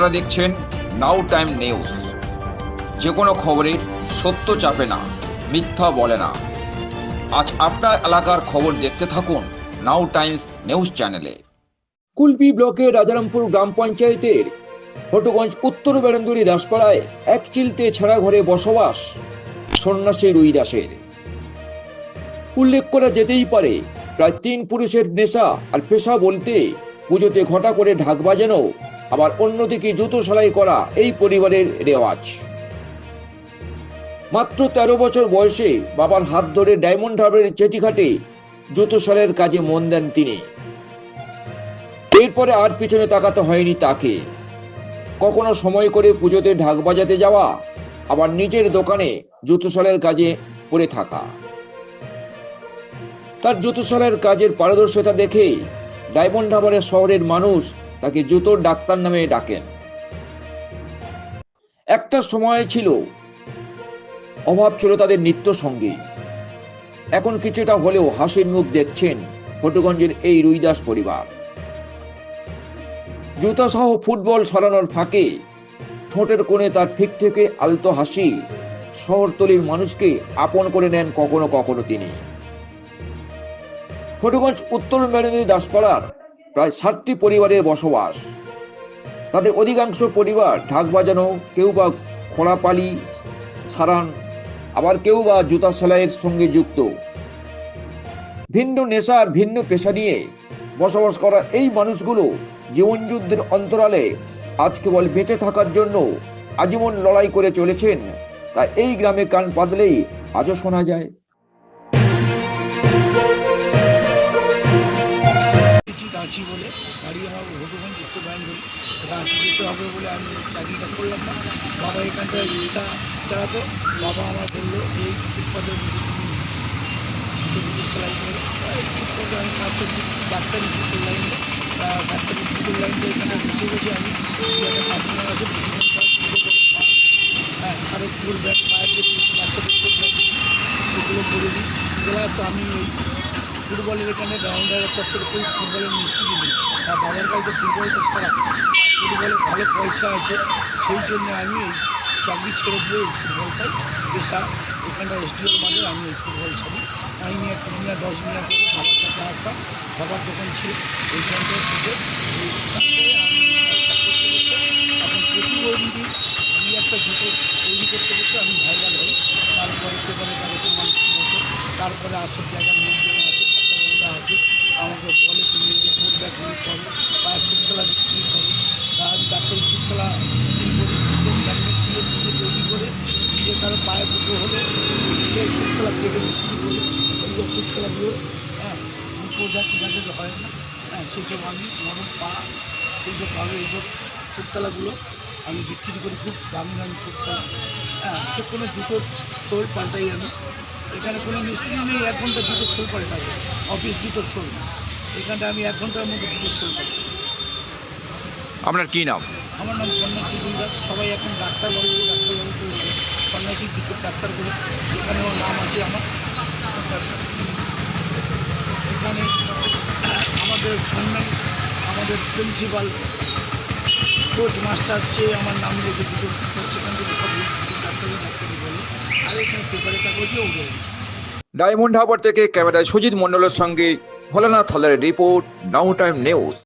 আপনারা দেখছেন নাও time news যে কোনো খবরের সত্য চাপে না, মিথ্যা বলে না। আজ আপনার এলাকার খবর দেখতে থাকুন নাও টাইমস নিউজ চ্যানেলে কুলপি ব্লকের রাজারামপুর গ্রাম পঞ্চায়েতের ফটোগঞ্জ উত্তর বেড়ান্দুরি দাসপাড়ায় এক চিলতে ছেঁড়া ঘরে বসবাস সন্ন্যাসী রুই দাসের। উল্লেখ করা যেতেই পারে, প্রায় তিন পুরুষের নেশা আর পেশা বলতে পুজোতে ঘটা করে ঢাক বাজানো আবার অন্যদিকে জুতো সেলাই করা এই পরিবারের রেওয়াজ। মাত্র তেরো বছর বয়সে বাবার হাত ধরে ডায়মন্ড হারবারের চেটিঘাটে জুতো সেলাইয়ের কাজে মন দেন তিনি। এরপরে আর পিছনে তাকাতে হয়নি তাকে। কখনো সময় করে পুজোতে ঢাক বাজাতে যাওয়া, আবার নিজের দোকানে জুতো সেলাইয়ের কাজে পড়ে থাকা। তার জুতো সেলাইয়ের কাজের পারদর্শিতা দেখে ডায়মন্ড হারবারের শহরের মানুষ তাকে জুতোর ডাক্তার নামে ডাকেন। একটা সময় ছিল, অভাব ছিল তাদের নিত্য সঙ্গী। এখন কিছুটা হলেও হাসির মুখ দেখছেন ফটোগঞ্জের এই রুইদাস পরিবার। জুতা সহ ফুটবল সরানোর ফাঁকে ঠোঁটের কোণে তার ঠিক থেকে আলতো হাসি শহরতলির মানুষকে আপন করে নেন কখনো কখনো তিনি। ফটোগঞ্জ উত্তর মেরুনী দাসপাড়ার প্রায় ষাটটি পরিবারের বসবাস। তাদের অধিকাংশ পরিবার ঢাক বাজানো, কেউ বা খোলাপালি সারান, আবার কেউ বা জুতা সেলাইয়ের সঙ্গে যুক্ত। ভিন্ন নেশা আর ভিন্ন পেশা নিয়ে বসবাস করা এই মানুষগুলো জীবন যুদ্ধের অন্তরালে আজ কেবল বেঁচে থাকার জন্য আজীবন লড়াই করে চলেছেন। তা এই গ্রামে কান পাতলেই আজও শোনা যায়। আছি বলে গাড়ি আমার হটুগঞ্জ উত্তর ব্যান্ডগুলি রাঁচি যেতে হবে বলে আমি চাকরিটা করলাম না। বাবা এখানটায় রিক্সা চালাতো। বাবা আমার বলল, এই ফুটপাতে বসে তুমি সেলাই করে। আমি শিখি ডাক্তারি জুতোর লাইনে ডাক্তারি জুতোর লাইনে এখানে বসে বসে আমি কাস্টমার আছে হ্যাঁ আরও ফুল ব্যাগ পায়ের যে বাচ্চাদের ফুল ব্যাগ সেগুলো করে দিই। প্লাস আমি ওই ফুটবলের এখানে গ্রাউন্ডের চত্বরে কেউ ফুটবলের মিস্ত্রি নেই আর বাবার কাছে ফুটবলটা ছাড়া ফুটবলে ভালো পয়সা আছে, সেই জন্য আমি এই চাকরি ছেড়ে দিয়ে এই ফুটবলটাই পেশা এখানটা এসডিওর মাঝে আমি এই ফুটবল ছাড়ি। আমি নিয়ে কুড়ি মিয়া, দশ মিয়া করে বাবার সাথে আসতাম বাবার দোকান ছিল ওইখানটায় বসে এই তারপরে আমি কাজটা করতে করতে এখন প্রতিবন্ধী দুই একটা জুতো তৈরি করতে করতে আমি ভাইরাল হই। তারপরে পেপারে কাগজে মানুষ তারপরে আসল জায়গার লোকজন আছে ছাত্রবন্ধুরা আসে আমাকে বলে তুমি এই যে ফুড ব্যাগ বিক্রি করো বা শুকতলা বিক্রি করো তা আমি ডাক্তারি শুকতলা বিক্রি করি ক্যান্ডেল দিয়ে দিয়ে তৈরি করে পায়ে দুটো হলে শুকতলা কেটে বিক্রি হ্যাঁ যাকে যাকে হয় না হ্যাঁ সেসব আমি নরম পা এইসব ভাবে এইসব শুকতলাগুলো আমি বিক্রি করি খুব দামি দামি শুকতলা হ্যাঁ যে কোনো জুতোর শোল পাল্টাই আমি। এখানে কোনো মিস্ত্রি নেই এক ঘণ্টা জুতোর শোল পাল্টাবে। অফিস জুতোর শোল। এখানটা আমি এক ঘণ্টার মধ্যে জুতোর শোল পাল্টাই আপনার কি নাম? আমার নাম সন্ন্যাসী সবাই এখন ডাক্তার বাবু ডাক্তার বাবু করে বলে। সন্ন্যাসী জুতোর ডাক্তার করে এখানে ওর নাম আছে আমার। এখানে আমাদের সম্মান আমাদের প্রিন্সিপাল কোচ মাস্টার সে আমার নাম রেখে জুতোর সেখান থেকে সব ডাক্তারি ডাক্তারি বলে। আর এখানে পেপারে কাগজেও গেছে ডায়মন্ড হাবার থেকে ক্যামেরায় সুজিত মন্ডলের সঙ্গে ভোলানাথ হালের রিপোর্ট নাও টাইম নিউজ